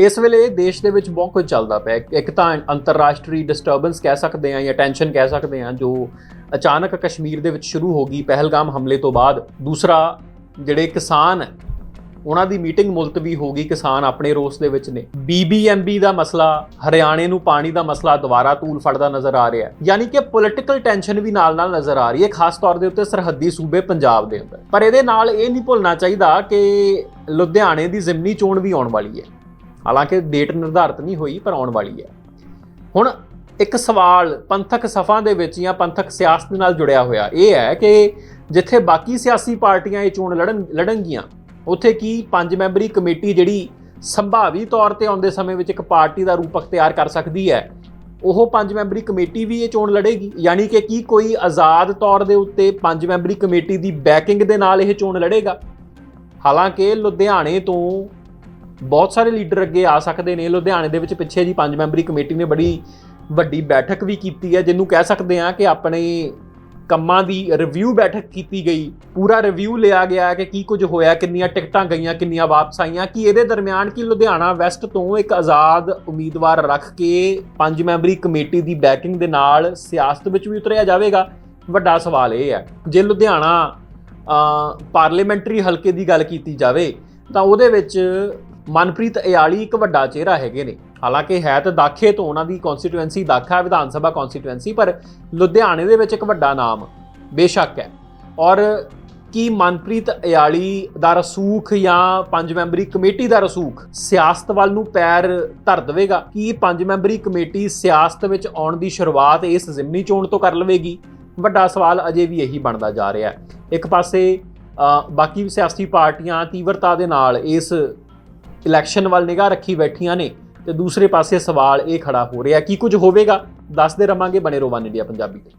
ਇਸ ਵੇਲੇ ਦੇਸ਼ ਦੇ ਵਿੱਚ ਬਹੁਤ ਕੁਝ ਚੱਲਦਾ ਪਿਆ ਇੱਕ ਤਾਂ ਅੰਤਰਰਾਸ਼ਟਰੀ ਡਿਸਟਰਬੈਂਸ ਕਹਿ ਸਕਦੇ ਹਾਂ ਜਾਂ ਟੈਨਸ਼ਨ ਕਹਿ ਸਕਦੇ ਹਾਂ, ਜੋ ਅਚਾਨਕ ਕਸ਼ਮੀਰ ਦੇ ਵਿੱਚ ਸ਼ੁਰੂ ਹੋ ਗਈ ਪਹਿਲਗਾਮ ਹਮਲੇ ਤੋਂ ਬਾਅਦ। ਦੂਸਰਾ, ਜਿਹੜੇ ਕਿਸਾਨ ਉਹਨਾਂ ਦੀ ਮੀਟਿੰਗ ਮੁਲਤਵੀ ਹੋ ਗਈ ਕਿਸਾਨ ਆਪਣੇ ਰੋਸ ਦੇ ਵਿੱਚ ਨੇ। ਬੀਬੀਐਮਬੀ ਦਾ ਮਸਲਾ, ਹਰਿਆਣੇ ਨੂੰ ਪਾਣੀ ਦਾ ਮਸਲਾ ਦੁਬਾਰਾ ਤੂਲ ਫੜਦਾ ਨਜ਼ਰ ਆ ਰਿਹਾ ਹੈ। ਯਾਨੀ ਕਿ ਪੋਲਿਟੀਕਲ ਟੈਨਸ਼ਨ ਵੀ ਨਾਲ ਨਾਲ ਨਜ਼ਰ ਆ ਰਹੀ ਹੈ, ਖਾਸ ਤੌਰ ਦੇ ਉੱਤੇ ਸਰਹੱਦੀ ਸੂਬੇ ਪੰਜਾਬ ਦੇ ਅੰਦਰ। ਪਰ ਇਹਦੇ ਨਾਲ ਇਹ ਨਹੀਂ ਭੁੱਲਣਾ ਚਾਹੀਦਾ ਕਿ ਲੁਧਿਆਣੇ ਦੀ ਜ਼ਿਮਨੀ ਚੋਣ ਵੀ ਆਉਣ ਵਾਲੀ ਹੈ। ਹਾਲਾਂਕਿ ਡੇਟ ਨਿਰਧਾਰਤ ਨਹੀਂ ਹੋਈ, ਪਰ ਆਉਣ ਵਾਲੀ ਹੈ। ਹੁਣ ਇੱਕ ਸਵਾਲ ਪੰਥਕ ਸਫਾਂ ਦੇ ਵਿੱਚ ਜਾਂ ਪੰਥਕ ਸਿਆਸਤ ਦੇ ਨਾਲ ਜੁੜਿਆ ਹੋਇਆ, ਇਹ ਹੈ ਕਿ ਜਿੱਥੇ ਬਾਕੀ ਸਿਆਸੀ ਪਾਰਟੀਆਂ ਇਹ ਚੋਣ ਲੜਨ, ਲੜਨਗੀਆਂ, ਉੱਥੇ ਕੀ ਪੰਜ ਮੈਂਬਰੀ ਕਮੇਟੀ ਜਿਹੜੀ ਸੰਭਾਵੀ ਤੌਰ ਤੇ ਆਉਂਦੇ ਸਮੇਂ ਵਿੱਚ ਇੱਕ ਪਾਰਟੀ ਦਾ ਰੂਪ ਅਖਤਿਆਰ ਕਰ ਸਕਦੀ ਹੈ, ਉਹ ਪੰਜ ਮੈਂਬਰੀ ਕਮੇਟੀ ਵੀ ਇਹ ਚੋਣ ਲੜੇਗੀ? ਯਾਨੀ ਕਿ ਕੀ ਕੋਈ ਆਜ਼ਾਦ ਤੌਰ ਦੇ ਉੱਤੇ ਪੰਜ ਮੈਂਬਰੀ ਕਮੇਟੀ ਦੀ ਬੈਕਿੰਗ ਦੇ ਨਾਲ ਇਹ ਚੋਣ ਲੜੇਗਾ? ਹਾਲਾਂਕਿ ਲੁਧਿਆਣੇ ਤੋਂ ਬਹੁਤ ਸਾਰੇ ਲੀਡਰ ਅੱਗੇ ਆ ਸਕਦੇ ਨੇ। ਲੁਧਿਆਣੇ ਦੇ ਵਿੱਚ ਪਿੱਛੇ ਜੀ ਪੰਜ ਮੈਂਬਰੀ ਕਮੇਟੀ ਨੇ ਬੜੀ ਵੱਡੀ ਬੈਠਕ ਵੀ ਕੀਤੀ ਹੈ, ਜਿਹਨੂੰ ਕਹਿ ਸਕਦੇ ਆ ਕਿ ਆਪਣੇ ਕੰਮਾਂ ਦੀ ਰਿਵਿਊ ਬੈਠਕ ਕੀਤੀ ਗਈ। ਪੂਰਾ ਰਿਵਿਊ ਲਿਆ ਗਿਆ ਕਿ ਕੀ ਕੁਝ ਹੋਇਆ, ਕਿੰਨੀਆਂ ਟਿਕਟਾਂ ਗਈਆਂ, ਕਿੰਨੀਆਂ ਵਾਪਸ ਆਈਆਂ, ਕਿ ਇਹਦੇ ਦਰਮਿਆਨ ਕੀ ਲੁਧਿਆਣਾ ਵੈਸਟ ਤੋਂ ਇੱਕ ਆਜ਼ਾਦ ਉਮੀਦਵਾਰ ਰੱਖ ਕੇ ਪੰਜ ਮੈਂਬਰੀ ਕਮੇਟੀ ਦੀ ਬੈਕਿੰਗ ਦੇ ਨਾਲ ਸਿਆਸਤ ਵਿੱਚ ਵੀ ਉਤਰਿਆ ਜਾਵੇਗਾ? ਵੱਡਾ ਸਵਾਲ ਇਹ ਹੈ। ਜੇ ਲੁਧਿਆਣਾ ਪਾਰਲੀਮੈਂਟਰੀ ਹਲਕੇ ਦੀ ਗੱਲ ਕੀਤੀ ਜਾਵੇ, ਤਾਂ ਉਹਦੇ ਵਿੱਚ ਮਨਪ੍ਰੀਤ ਇਆਲੀ ਇੱਕ ਵੱਡਾ ਚਿਹਰਾ ਹੈਗੇ ਨੇ। ਹਾਲਾਂਕਿ ਹੈ ਤਾਂ ਦਾਖੇ ਤੋਂ ਉਹਨਾਂ ਦੀ ਕਨਸਟੀਟੂਐਂਸੀ ਦਾਖਾ ਵਿਧਾਨ ਸਭਾ ਕਨਸਟੀਟੂਐਂਸੀ ਪਰ ਲੁਧਿਆਣੇ ਦੇ ਵਿੱਚ ਇੱਕ ਵੱਡਾ ਨਾਮ ਬੇਸ਼ੱਕ ਹੈ। ਔਰ ਕੀ ਮਨਪ੍ਰੀਤ ਇਆਲੀ ਦਾ ਰਸੂਖ ਜਾਂ ਪੰਜ ਮੈਂਬਰੀ ਕਮੇਟੀ ਦਾ ਰਸੂਖ ਸਿਆਸਤ ਵੱਲ ਨੂੰ ਪੈਰ ਧਰ ਦੇਵੇਗਾ? ਕੀ ਪੰਜ ਮੈਂਬਰੀ ਕਮੇਟੀ ਸਿਆਸਤ ਵਿੱਚ ਆਉਣ ਦੀ ਸ਼ੁਰੂਆਤ ਇਸ ਜ਼ਿਮਨੀ ਚੋਣ ਤੋਂ ਕਰ ਲਵੇਗੀ? ਵੱਡਾ ਸਵਾਲ ਅਜੇ ਵੀ ਇਹੀ ਬਣਦਾ ਜਾ ਰਿਹਾ ਹੈ। ਇੱਕ ਪਾਸੇ ਬਾਕੀ ਸਿਆਸੀ ਪਾਰਟੀਆਂ ਤੀਵਰਤਾ ਦੇ ਨਾਲ ਇਸ ਇਲੈਕਸ਼ਨ ਵੱਲ ਨਿਗਾਹ ਰੱਖੀ ਬੈਠੀਆਂ ਨੇ ਤੇ ਦੂਸਰੇ ਪਾਸੇ ਸਵਾਲ ਇਹ ਖੜਾ ਹੋ ਰਿਹਾ ਕੀ ਕੁਝ ਹੋਵੇਗਾ? ਦੱਸਦੇ ਰਵਾਂਗੇ ਬਣੇ ਰਹੋ ਵਨ ਇੰਡੀਆ ਪੰਜਾਬੀ ਤੇ।